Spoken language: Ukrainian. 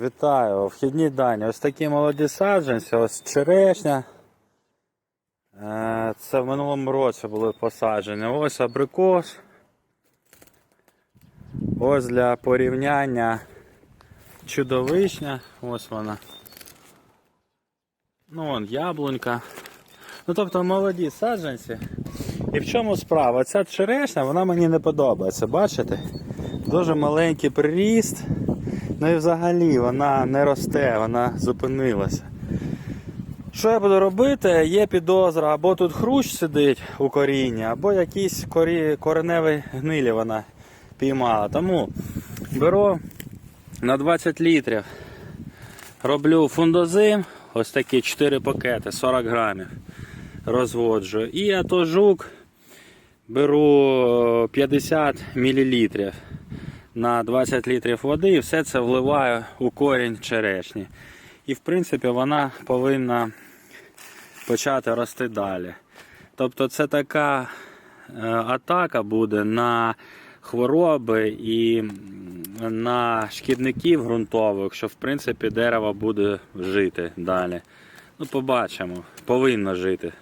Вітаю, вхідні дані. Ось такі молоді саджанці, ось черешня. Е, Це в минулому році були посаджені. Ось абрикос. Ось для порівняння чудовишня. Ось вона. Ну вон яблунька. Ну тобто молоді саджанці. І в чому справа? Ця черешня, вона мені не подобається, бачите? Дуже маленький приріст. Ну і взагалі вона не росте, вона зупинилася. Що я буду робити? Є підозра, або тут хрущ сидить у корінні, або якісь корі... кореневі гнилі вона піймала. Тому беру на 20 літрів, роблю фундозим, ось такі 4 пакети, 40 грамів розводжу. І атожук беру 50 мл на 20 літрів води і все це вливаю у корінь черешні. І в принципі вона повинна почати рости далі. Тобто це така е, атака буде на хвороби і на шкідників ґрунтових, що в принципі дерево буде жити далі. Ну, побачимо, повинно жити.